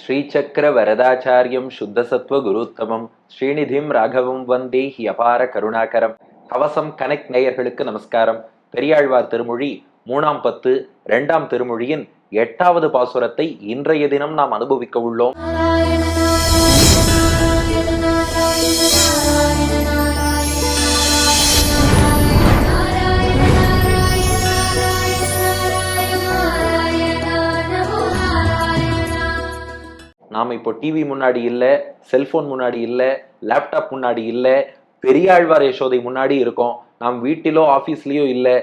ஸ்ரீசக்கர வரதாச்சாரியம் சுத்தசத்வ குருத்தமம். ஸ்ரீநிதிம் ராகவம் வந்தே he அபார கருணாகரம். கவசம் connect நேயர்களுக்கு நமஸ்காரம். பெரியாழ்வார் திருமொழி மூணாம் பத்து இரண்டாம் திருமொழியின் எட்டாவது பாசுரத்தை இன்றைய தினம் நாம் அனுபவிக்க உள்ளோம். நாம் இப்போ டிவி முன்னாடி இல்லை செல்போன் முன்னாடி இல்லை லேப்டாப் முன்னாடி இல்லை பெரியாழ்வார் யசோதை முன்னாடி இருக்கோம். நாம் வீட்டிலோ ஆஃபீஸ்லேயோ இல்லை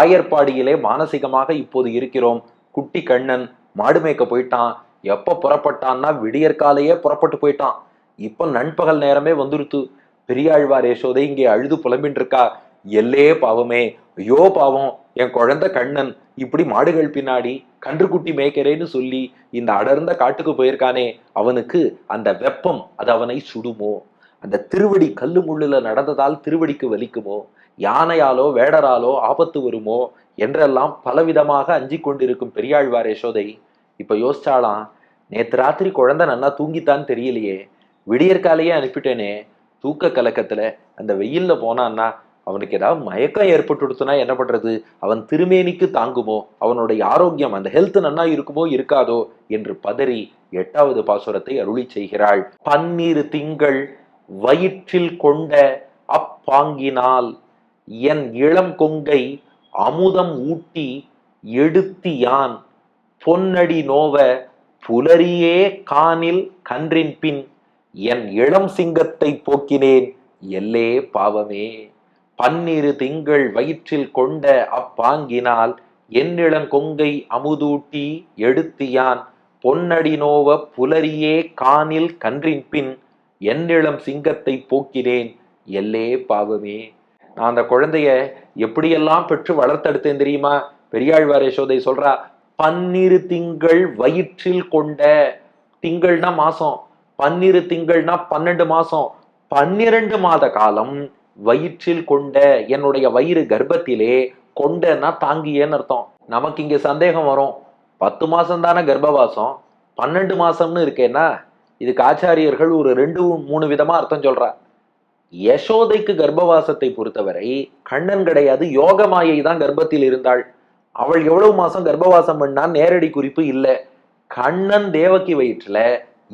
ஆயர்பாடியிலே மானசீகமாக இப்போது இருக்கிறோம். குட்டி கண்ணன் மாடு மேய்க்க போயிட்டான். எப்போ புறப்பட்டான்னா விடியற்காலையே புறப்பட்டு போயிட்டான். இப்போ நண்பகல் நேரமே வந்துருத்து. பெரியாழ்வார் யசோதை இங்கே அழுது புலம்பின்னு இருக்கா எல்லே பாவமே ஐயோ பாவம் என் குழந்தை கண்ணன் இப்படி மாடுகள் பின்னாடி கன்றுக்குட்டி மேய்க்கிறேன்னு சொல்லி இந்த அடர்ந்த காட்டுக்கு போயிருக்கானே அவனுக்கு அந்த வெப்பம் அது அவனை சுடுமோ? அந்த திருவடி கல்லு முள்ளுல நடந்ததால் திருவடிக்கு வலிக்குமோ? யானையாலோ வேடராலோ ஆபத்து வருமோ? என்றெல்லாம் பலவிதமாக அஞ்சி கொண்டிருக்கும் பெரியாழ்வார் யசோதை இப்ப யோசிச்சாலாம் நேத்து ராத்திரி குழந்தை நல்லா தூங்கித்தான் தெரியலையே. விடியற்காலையே அனுப்பிட்டேனே. தூக்க கலக்கத்துல அந்த வெயில்ல போனான்னா அவனுக்கு ஏதாவது மயக்கம் ஏற்பட்டுடுத்துனா என்ன பண்றது? அவன் திருமேனிக்கு தாங்குமோ? அவனுடைய ஆரோக்கியம் அந்த ஹெல்த் நன்னா இருக்குமோ இருக்காதோ? என்று பதறி எட்டாவது பாசுரத்தை அருளி செய்கிறாள். பன்னிரு திங்கள் வயிற்றில் கொண்ட அப்பாங்கினால் என் இளம் கொங்கை அமுதம் ஊட்டி எடுத்தி யான். பொன்னடி நோவ புலரியே கானில் கன்றின் பின் என் இளம் சிங்கத்தை போக்கினேன். எல்லே பாவமே. பன்னிரு திங்கள் வயிற்றில் கொண்ட அப்பாங்கினால் என்னிளங் கொங்கை அமுதூட்டி எடுத்தியான் பொன்னடி நோவ புலரியே காணில் கன்றின் பின் என்னிளம் சிங்கத்தை போக்கினேன் எல்லே பாவமே. நான் அந்த குழந்தைய எப்படியெல்லாம் பெற்று வளர்த்தெடுத்தேன் தெரியுமா? பெரியாழ்வார் யசோதை சொல்றா பன்னிரு திங்கள் வயிற்றில் கொண்ட திங்கள்னா மாசம் பன்னிரு திங்கள்னா பன்னெண்டு மாசம் பன்னிரண்டு மாத காலம் வயிற்றில் கொண்ட என்னுடைய வயிறு கர்ப்பத்திலே கொண்டனா தாங்கியேன்னு அர்த்தம். நமக்கு இங்கே சந்தேகம் வரும். பத்து மாதம் தானே கர்ப்பவாசம்? பன்னெண்டு மாதம்னு இருக்கேன்னா இதுக்கு ஆச்சாரியர்கள் ஒரு ரெண்டு மூணு விதமாக அர்த்தம் சொல்றா யசோதைக்கு கர்ப்பவாசத்தை பொறுத்தவரை கண்ணன் கிடையாது யோகமாயை தான் கர்ப்பத்தில் இருந்தாள். அவள் எவ்வளவு மாதம் கர்ப்பவாசம் பண்ணா நேரடி குறிப்பு இல்லை. கண்ணன் தேவகி வயிற்றில்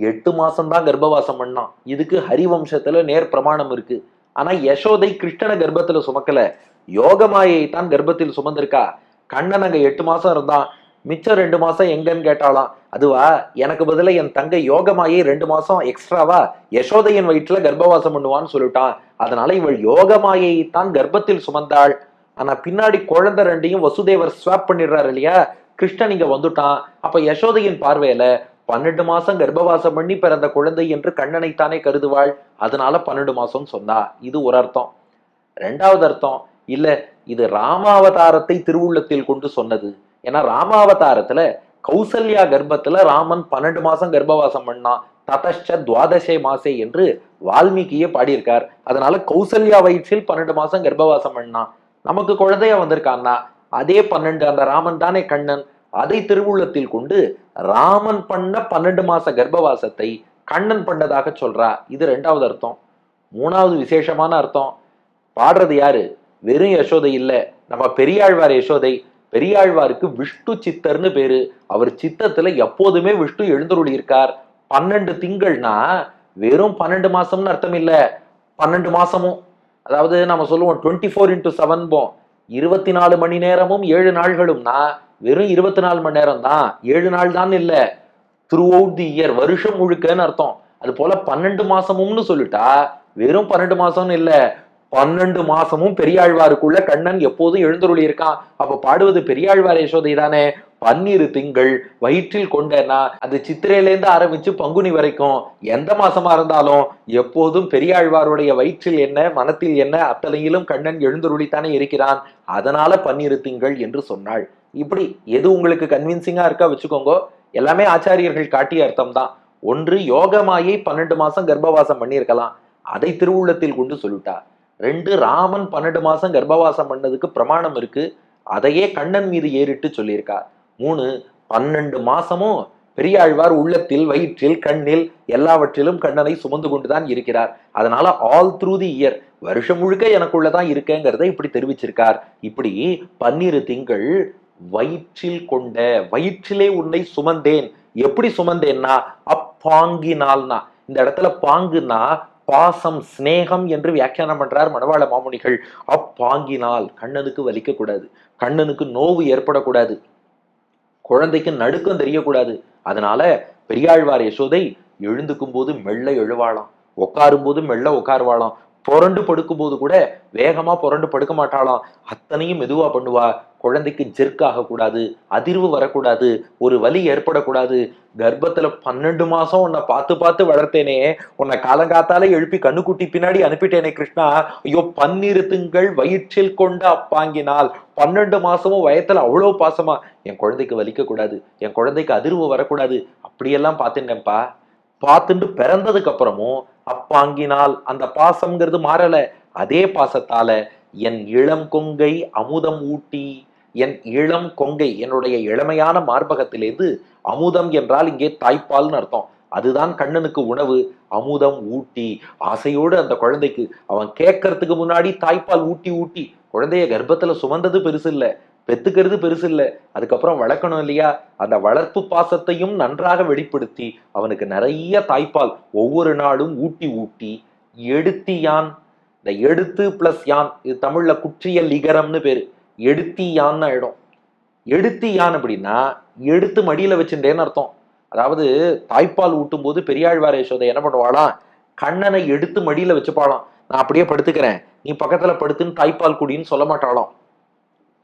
எட்டு மாதம் தான் கர்ப்பவாசம் பண்ணான். இதுக்கு ஹரிவம்சத்தில் நேர் பிரமாணம் இருக்குது ஆனா யசோதை கிருஷ்ணன கர்ப்பத்துல சுமக்கல. யோகமாயை தான் கர்ப்பத்தில் சுமந்திருக்கா? கண்ணன் அங்க எட்டு மாசம் இருந்தான். மிச்சம் ரெண்டு மாசம் எங்கன்னு கேட்டாலாம் அதுவா எனக்கு பதிலாக என் தங்கை யோகமாயை ரெண்டு மாசம் எக்ஸ்ட்ராவா யசோதையின் வயிற்றுல கர்ப்பவாசம் பண்ணுவான்னு சொல்லிட்டான். அதனால இவள் யோகமாயை தான் கர்ப்பத்தில் சுமந்தாள். ஆனா பின்னாடி குழந்தை ரெண்டையும் வசுதேவர் ஸ்வாப் பண்ணிடுறாரு இல்லையா? கிருஷ்ணன் இங்க வந்துட்டான். அப்ப யசோதையின் பார்வையில பன்னெண்டு மாசம் கர்ப்பவாசம் பண்ணி பிறந்த குழந்தை என்று கண்ணனைத்தானே கருதுவாள்? அதனால பன்னெண்டு மாசம் சொன்னா. இது ஒரு அர்த்தம். ரெண்டாவது அர்த்தம் இல்ல இது ராமாவதாரத்தை திருவுள்ளத்தில் கொண்டு சொன்னது. ஏன்னா ராமாவதாரத்துல கௌசல்யா கர்ப்பத்துல ராமன் பன்னெண்டு மாசம் கர்ப்பவாசம் பண்ணான் ததஷ்ட துவாதசே மாசே என்று வால்மீகியே பாடியிருக்கார். அதனால கௌசல்யா வயிற்றில் பன்னெண்டு மாசம் கர்ப்பவாசம் பண்ணான் நமக்கு குழந்தையா வந்திருக்கான்னா அதே பன்னெண்டு அந்த ராமன் தானே கண்ணன். அதை திருவுள்ளத்தில் கொண்டு ராமன் பண்ண பன்னெண்டு மாச கர்ப்பவாசத்தை கண்ணன் பண்ணதாக சொல்றா. இது ரெண்டாவது அர்த்தம். மூணாவது விசேஷமான அர்த்தம். பாடுறது யாரு? வெறும் யசோதை இல்லை. நம்ம பெரியாழ்வார் யசோதை. பெரியாழ்வாருக்கு விஷ்ணு சித்தர்னு பேரு. அவர் சித்தத்துல எப்போதுமே விஷ்ணு எழுந்தருளி இருக்கார். பன்னெண்டு திங்கள்னா வெறும் பன்னெண்டு மாசம்னு அர்த்தம் இல்ல. பன்னெண்டு மாசமும். அதாவது நம்ம சொல்லுவோம் டுவெண்ட்டி ஃபோர் இன்டூ செவன் போம் இருபத்தி நாலு மணி நேரமும் ஏழு நாள்களும்னா வெறும் இருபத்தி நாலு மணி நேரம் தான் ஏழு நாள் தான் இல்லை. த்ரூ அவுட் தி இயர் வருஷம் முழுக்கன்னு அர்த்தம். அது போல பன்னெண்டு மாசமும்னு சொல்லிட்டா வெறும் பன்னெண்டு மாசம்னு இல்லை. பன்னெண்டு மாசமும் பெரியாழ்வாருக்குள்ள கண்ணன் எப்போதும் எழுந்தருளி இருக்கான். அப்ப பாடுவது பெரியாழ்வார் யசோதை தானே? பன்னிரு திங்கள் வயிற்றில் கொண்டேன்னா அது சித்திரையிலேருந்து ஆரம்பிச்சு பங்குனி வரைக்கும். எந்த மாசமா இருந்தாலும் எப்போதும் பெரியாழ்வாருடைய வயிற்றில் என்ன மனத்தில் என்ன அத்தனையிலும் கண்ணன் எழுந்தருளித்தானே இருக்கிறான். அதனால பன்னிரு திங்கள் என்று சொன்னாள். இப்படி எது உங்களுக்கு கன்வின்சிங்கா இருக்கா வச்சுக்கோங்க எல்லாமே ஆச்சாரியர்கள் காட்டிய அர்த்தம் தான் ஒன்று யோகமாயை பன்னெண்டு மாசம் கர்ப்பவாசம் பண்ணியிருக்கலாம். அதை திருவுள்ளத்தில் கொண்டு சொல்லிட்டா. ரெண்டு ராமன் பன்னெண்டு மாசம் கர்ப்பவாசம் பண்ணதுக்கு பிரமாணம் இருக்கு. அதையே கண்ணன் மீது ஏறிட்டு சொல்லியிருக்கா. மூணு பன்னெண்டு மாசமும் பெரியாழ்வார் உள்ளத்தில் வயிற்றில் கண்ணில் எல்லாவற்றிலும் கண்ணனை சுமந்து கொண்டுதான் இருக்கிறார். அதனால ஆல் த்ரூ தி இயர் வருஷம் முழுக்க எனக்குள்ளதான் இருக்கேங்கிறத இப்படி தெரிவிச்சிருக்கார். இப்படி பன்னிரு திங்கள் வயிற்றில் கொண்ட வயிற்றிலே உன்னை சுமந்தேன். எப்படி சுமந்தேன்னா அப்பாங்கினால்னா. இந்த இடத்துல பாங்குனா பாசம் சிநேகம் என்று வியாக்கியானம் பண்றார் மணவாள மாமுனிகள். அப்பாங்கினால் கண்ணனுக்கு வலிக்க கூடாது கண்ணனுக்கு நோவு ஏற்படக்கூடாது. குழந்தைக்கு நடுக்கம் தெரியக்கூடாது. அதனால பெரியாழ்வார் யசோதை எழுந்துக்கும் போது மெல்ல எழுவாளாம். உட்காரும் போது மெல்ல உட்காருவாளாம். புரண்டு படுக்கும்போது கூட வேகமா புரண்டு படுக்க மாட்டாளாம். அத்தனையும் மெதுவா பண்ணுவா. குழந்தைக்கு ஜெர்க் ஆகக்கூடாது அதிர்வு வரக்கூடாது ஒரு வலி ஏற்படக்கூடாது. கர்ப்பத்துல பன்னெண்டு மாசம் உன்னை பார்த்து பார்த்து வளர்த்தேனே. உன்னை காலங்காத்தால எழுப்பி கண்ணுக்குட்டி பின்னாடி அனுப்பிட்டேனே கிருஷ்ணா. ஐயோ பன்னிரு திங்கள் வயிற்றில் கொண்டு அப்பாங்கினால். பன்னெண்டு மாசமும் வயத்துல அவ்வளோ பாசமா. என் குழந்தைக்கு வலிக்க கூடாது என் குழந்தைக்கு அதிர்வு வரக்கூடாது. அப்படியெல்லாம் பார்த்துட்டேன்ப்பா. பார்த்துட்டு பிறந்ததுக்கு அப்புறமும் அப்பாங்கினால் அந்த பாசம்ங்கிறது மாறல. அதே பாசத்தால என் இளம் கொங்கை அமுதம் ஊட்டி என் இளம் கொங்கை என்னுடைய இளமையான மார்பகத்திலிருந்து அமுதம் என்றால் இங்கே தாய்ப்பால்னு அர்த்தம். அதுதான் கண்ணனுக்கு உணவு. அமுதம் ஊட்டி ஆசையோடு அந்த குழந்தைக்கு அவன் கேட்கறதுக்கு முன்னாடி தாய்ப்பால் ஊட்டி ஊட்டி. குழந்தைய கர்ப்பத்துல சுமந்தது பெருசு இல்லை பெத்துக்கிறது பெருசு இல்லை. அதுக்கப்புறம் வளர்க்கணும் இல்லையா? அந்த வளர்ப்பு பாசத்தையும் நன்றாக வெளிப்படுத்தி அவனுக்கு நிறைய தாய்ப்பால் ஒவ்வொரு நாளும் ஊட்டி ஊட்டி எடுத்தி யான். இந்த எடுத்து பிளஸ் யான். இது தமிழ்ல குற்றிய லிகரம்னு பேரு. எடுத்தி யான்னு ஆயிடும் எடுத்தி யான் அப்படின்னா எடுத்து மடியில வச்சுட்டேன்னு அர்த்தம். அதாவது தாய்ப்பால் ஊட்டும் போது பெரியாழ்வார் யசோதை என்ன பண்ணுவாளாம் கண்ணனை எடுத்து மடியில வச்சுப்பாளாம். நான் அப்படியே படுத்துக்கிறேன். நீ பக்கத்துல படுத்துன்னு தாய்ப்பால் குடின்னு சொல்ல மாட்டாளாம்.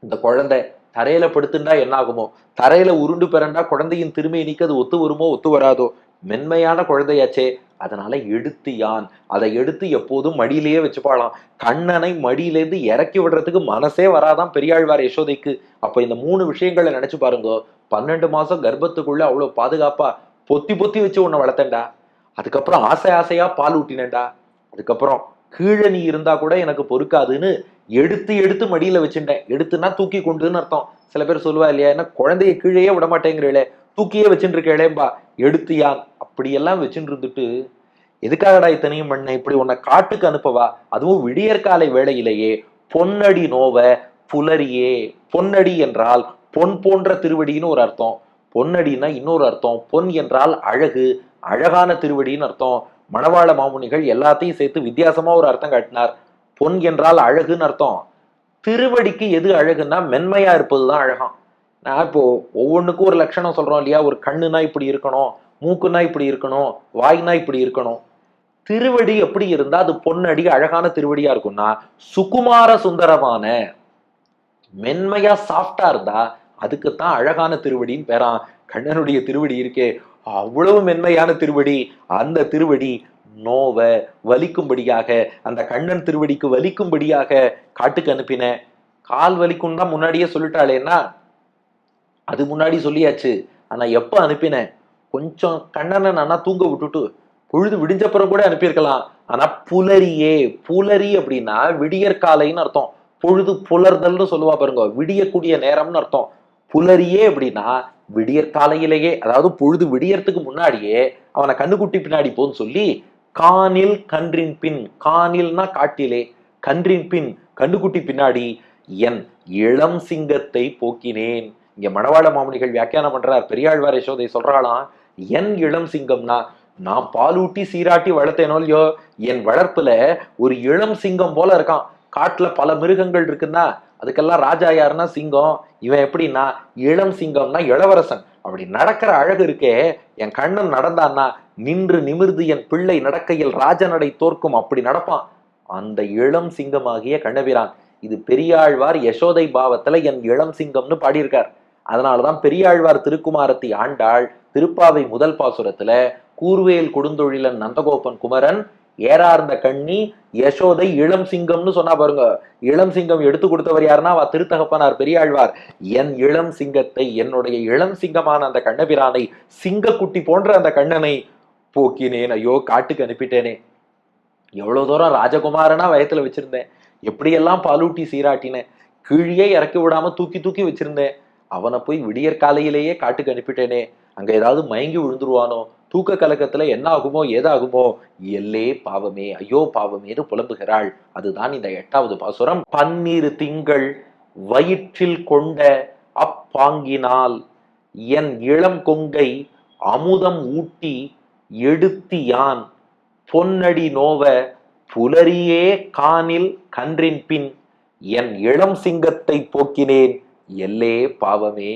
இந்த குழந்தை தரையில படுத்துண்டா என்ன ஆகுமோ தரையில உருண்டு பிறண்டா குழந்தையின் திருமேனிக்கு அது ஒத்து வருமோ ஒத்து வராதோ? மென்மையான குழந்தையாச்சே. அதனால எடுத்து யான். அதை எடுத்து எப்போதும் மடியிலேயே வச்சுப்பாளாம். கண்ணனை மடியிலேருந்து இறக்கி விடுறதுக்கு மனசே வராதான் பெரியாழ்வார் யசோதைக்கு. அப்ப இந்த மூணு விஷயங்களை நினைச்சு பாருங்க. பன்னெண்டு மாசம் கர்ப்பத்துக்குள்ள அவ்வளவு பாதுகாப்பா பொத்தி பொத்தி வச்சு உன்னை வளர்த்தேன்டா. அதுக்கப்புறம் ஆசை ஆசையா பால் ஊட்டினேன்டா. அதுக்கப்புறம் கீழே நீ இருந்தா கூட எனக்கு பொறுக்காதுன்னு எடுத்து எடுத்து மடியில வச்சுட்டேன். எடுத்துன்னா தூக்கி கொண்டுன்னு அர்த்தம். சில பேர் சொல்லுவா இல்லையா என்ன குழந்தைய கீழேயே விட மாட்டேங்கிறீளே தூக்கியே வச்சுட்டு இருக்கேளேம்பா எடுத்து யான் அப்படியெல்லாம் வச்சுட்டு இருந்துட்டு எதுக்காகடா இத்தனையும் பண்ண? இப்படி உன்னை காட்டுக்கு அனுப்பவா? அதுவும் விடியற்காலை வேளையிலேயே பொன்னடி நோவ புலரியே பொன்னடி என்றால் பொன் போன்ற திருவடின்னு ஒரு அர்த்தம். பொன்னடின்னா இன்னொரு அர்த்தம் பொன் என்றால் அழகு அழகான திருவடின்னு அர்த்தம். மணவாள மாமுனிகள் எல்லாத்தையும் சேர்த்து வித்தியாசமா ஒரு அர்த்தம் காட்டினார். பொன் என்றால் அழகுன்னு அர்த்தம். திருவடிக்கு எது அழகுன்னா மென்மையா இருப்பதுதான் அழகாம் நான் இப்போ ஒவ்வொன்றுக்கும் ஒரு லட்சணம் சொல்றோம் இல்லையா? ஒரு கண்ணுனா இப்படி இருக்கணும் மூக்குனா இப்படி இருக்கணும் வாய்னா இப்படி இருக்கணும். திருவடி எப்படி இருந்தா அது பொன்னடி அழகான திருவடியா இருக்கும்னா சுகுமார சுந்தரமான மென்மையா சாஃப்டா இருந்தா அதுக்குத்தான் அழகான திருவடின்னு பேரான். கண்ணனுடைய திருவடி இருக்கே. அவ்வளவு மென்மையான திருவடி. அந்த திருவடி நோவை வலிக்கும்படியாக அந்த கண்ணன் திருவடிக்கு வலிக்கும்படியாக காட்டுக்கு அனுப்பின. கால் வலிக்கும் தான் முன்னாடியே சொல்லிட்டாளேன்னா அது முன்னாடி சொல்லியாச்சு. ஆனா எப்ப அனுப்பினேன் கொஞ்சம் கண்ணனை நானா தூங்க விட்டுட்டு பொழுது விடிஞ்சப்புறம் கூட அனுப்பியிருக்கலாம். ஆனா புலரியே புலரி அப்படின்னா விடியற்காலைன்னு அர்த்தம். பொழுது புலர்தல்னு சொல்லுவா பாருங்க விடியக்கூடிய நேரம்னு அர்த்தம். புலரியே அப்படின்னா விடியற்காலையிலேயே அதாவது பொழுது விடியறதுக்கு முன்னாடியே அவனை கண்ணுக்குட்டி பின்னாடி போன்னு சொல்லி கானில் கன்றின் பின் கானில்னா காட்டிலே கன்றின் பின் கண்டுக்குட்டி பின்னாடி என் இளம் சிங்கத்தை போக்கினேன். இங்க மணவாள மாமணிகள் வியாக்கியானம் பண்றார். பெரியாழ்வார் யசோதை சொல்றாளாம் என் இளம் சிங்கம்னா நான் பாலூட்டி சீராட்டி வளர்த்தேனோ இல்லையோ என் வளர்ப்புல ஒரு இளம் சிங்கம் போல இருக்கான். காட்டுல பல மிருகங்கள் இருக்குன்னா அதுக்கெல்லாம் ராஜா யாருன்னா சிங்கம். இவன் எப்படின்னா இளம் சிங்கம்னா இளவரசன். அப்படி நடக்கிற அழகு இருக்கே என் கண்ணன் நடந்தான்னா நின்று நிமிர்ந்து என் பிள்ளை நடக்கையில் ராஜநடை தோற்கும் அப்படி நடப்பான். அந்த இளம் சிங்கமாகிய கண்ணபிரான் இது பெரியாழ்வார் யசோதை பாவத்துல என் இளம் சிங்கம்னு பாடியிருக்கார். அதனாலதான் பெரியாழ்வார் திருக்குமாரத்தி ஆண்டாள் திருப்பாவை முதல் பாசுரத்துல கூர்வேல் கொடுந்தொழிலன் நந்தகோபன் குமரன் ஏறார்ந்த கண்ணி யசோதை இளம் சிங்கம்னு சொன்னா பாருங்க. இளம் சிங்கம் எடுத்து கொடுத்தவர் யாருன்னா? அவ திருத்தகப்பனார் பெரியாழ்வார். என் இளம் சிங்கத்தை என்னுடைய இளம் சிங்கமான அந்த கண்ணபிரானை சிங்கக்குட்டி போன்ற அந்த கண்ணனை போக்கினேன். ஐயோ காட்டுக்கு அனுப்பிட்டேனே. எவ்வளவு தூரம் ராஜகுமாரனா வயத்துல வச்சிருந்தேன். எப்படியெல்லாம் பாலூட்டி சீராட்டினேன் கீழே இறக்கி விடாம தூக்கி தூக்கி வச்சிருந்தேன். அவனை போய் விடியற் காலையிலேயே காட்டுக்கு அனுப்பிட்டேனே. அங்க ஏதாவது மயங்கி விழுந்துருவானோ? தூக்க கலக்கத்துல என்ன ஆகுமோ ஏதாகுமோ எல்லே பாவமே ஐயோ பாவமேனு புலம்புகிறாள். அதுதான் இந்த எட்டாவது பாசுரம். பன்னிரு திங்கள் வயிற்றில் கொண்ட அப்பாங்கினால் என் இளம் கொங்கை அமுதம் ஊட்டி எடுத்தி யான் பொன்னடி நோவ புலரியே கானில் கன்றின் பின் என் இளம் சிங்கத்தை போக்கினேன். எல்லே பாவமே.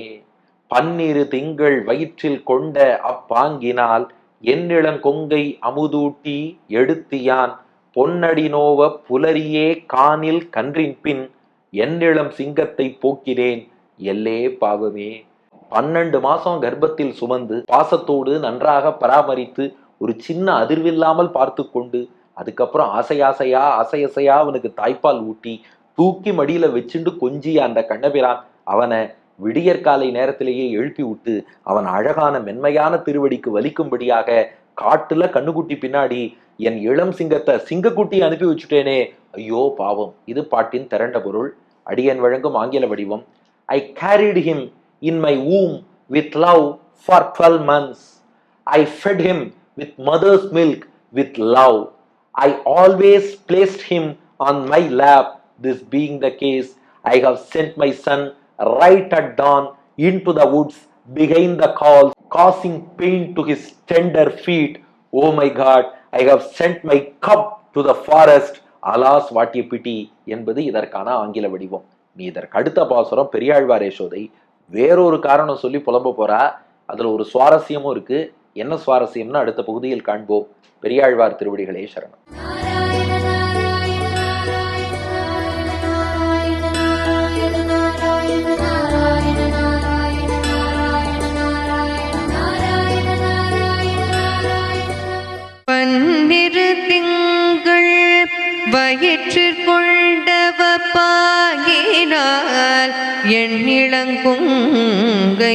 பன்னிரு திங்கள் வயிற்றில் கொண்ட அப்பாங்கினால் என்னிளங்கொங்கை அமுதூட்டி எடுத்தியான். பொன்னடி நோவ புலரியே காணில் கன்றின் பின் என்னிளம் சிங்கத்தை போக்கினேன். எல்லே பாவமே. பன்னெண்டு மாசம் கர்ப்பத்தில் சுமந்து பாசத்தோடு நன்றாக பராமரித்து ஒரு சின்ன அதிர்வில்லாமல் பார்த்து கொண்டு அதுக்கப்புறம் ஆசையாசையா அசையசையா அவனுக்கு தாய்ப்பால் ஊட்டி தூக்கி மடியில வச்சுண்டு கொஞ்சி அந்த கண்ணபிரான். அவனை விடியற்காலை நேரத்திலேயே எழுப்பி விட்டு அவன் அழகான மென்மையான திருவடிக்கு வலிக்கும்படியாக காட்டுல கண்ணுக்குட்டி பின்னாடி என் இளம் சிங்கத்தை சிங்கக்குட்டி அனுப்பி வச்சுட்டேனே. ஐயோ பாவம். இது பாட்டின் திரண்ட பொருள். அடியன் வழங்கும் ஆங்கில வடிவம். I carried him in my womb with love for twelve months I fed him with mother's milk with love I always placed him on my lap this being the case I have sent my son right at dawn into the woods behind the calls, causing pain to his tender feet. Oh my God, I have sent my cup to the forest. Alas what a pity என்பது இதற்கான ஆங்கில வடிவம். நீ இதற்கு அடுத்த பாசுரம் பெரியாழ்வார் யசோதை வேறொரு காரணம் சொல்லி புலம்ப போறா. அதுல ஒரு சுவாரஸ்யமும் இருக்கு. என்ன சுவாரஸ்யம்னு அடுத்த பகுதியில் காண்போம். பெரியாழ்வார் திருவடிகளே சரணம். எண்ணிளங்குங்கை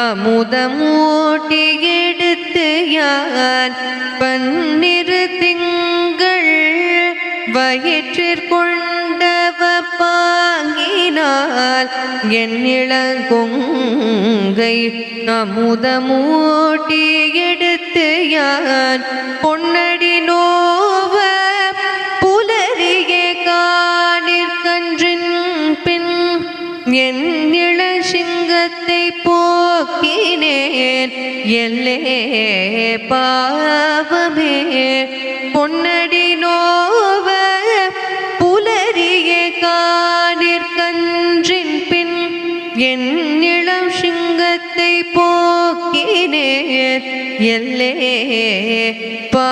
அமுதமூட்டி எடுத்து யான் பன்னிரு திங்கள் வயிற்றிற்கொண்டவ பாங்கினால் எண்ணிளங்குங்கை அமுதமூட்டி எடுத்து யான் பொன்னடி செல்லே பாவமே. பொன்னடி நோவ புலரியே காணிற்கன்றின் பின் என் நிலம் சிங்கத்தை போக்கினேன். எல்லே பா